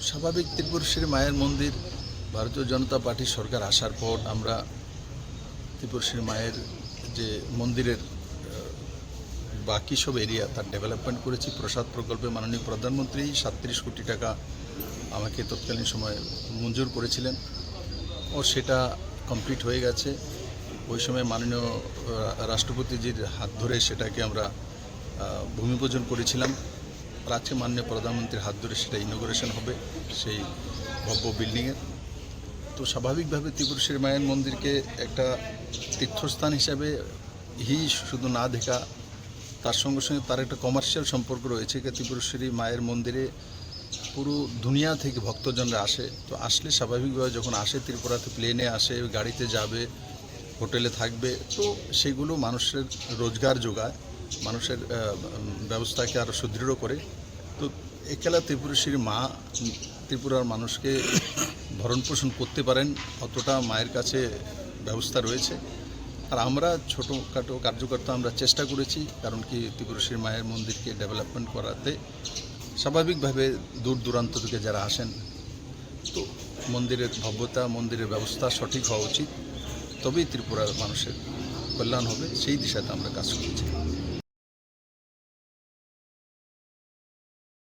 স্বাভাবিক ত্রিপুরেশ্বরী মায়ের মন্দির ভারতীয় জনতা পার্টির সরকার আসার পর আমরা ত্রিপুরেশ্বরী মায়ের যে মন্দিরের বাকি সব এরিয়া তার ডেভেলপমেন্ট করেছি প্রসাদ প্রকল্পে মাননীয় প্রধানমন্ত্রী সাতত্রিশ কোটি টাকা আমাকে তৎকালীন সময়ে মঞ্জুর করেছিলেন। ও সেটা কমপ্লিট হয়ে গেছে। ওই সময় মাননীয় রাষ্ট্রপতিজির হাত ধরে সেটাকে আমরা আহ, ভূমি পূজন করেছিলাম। আর আজকে মাননীয় প্রধানমন্ত্রীর হাত ধরে সেটা ইনোগ্রেশন হবে, সেই ভব্য বিল্ডিংয়ের তো স্বাভাবিকভাবে ত্রিপুরেশ্বরী মায়ের মন্দিরকে একটা তীর্থস্থান হিসাবে হি শুধু না দেখা, তার সঙ্গে সঙ্গে তার একটা কমার্শিয়াল সম্পর্ক রয়েছে ত্রিপুরেশ্বরী মায়ের মন্দিরে পুরো দুনিয়া থেকে ভক্তজনরা আসে। তো আসলে স্বাভাবিকভাবে যখন আসে, ত্রিপুরাতে প্লেনে আসে, গাড়িতে যাবে হোটেলে থাকবে, তো সেগুলো মানুষের রোজগার যোগায়। মানুষের ব্যবস্থাকে আরও সুদৃঢ় করে। তো একেলা ত্রিপুরেশ্বরী মা ত্রিপুরার মানুষকে ভরণ পোষণ করতে পারেন, অতটা মায়ের কাছে ব্যবস্থা রয়েছে। আর আমরা ছোটোখাটো কার্যকর্তা আমরা চেষ্টা করেছি, কারণ কি ত্রিপুরেশ্বরী মায়ের মন্দিরকে ডেভেলপমেন্ট করাতে। স্বাভাবিকভাবে দূর দূরান্ত থেকে যারা আসেন, তো মন্দিরের ভব্যতা, মন্দিরের ব্যবস্থা সঠিক হওয়া উচিত। তবেই ত্রিপুরার মানুষের কল্যাণ হবে, সেই দিশাতে আমরা কাজ করছি।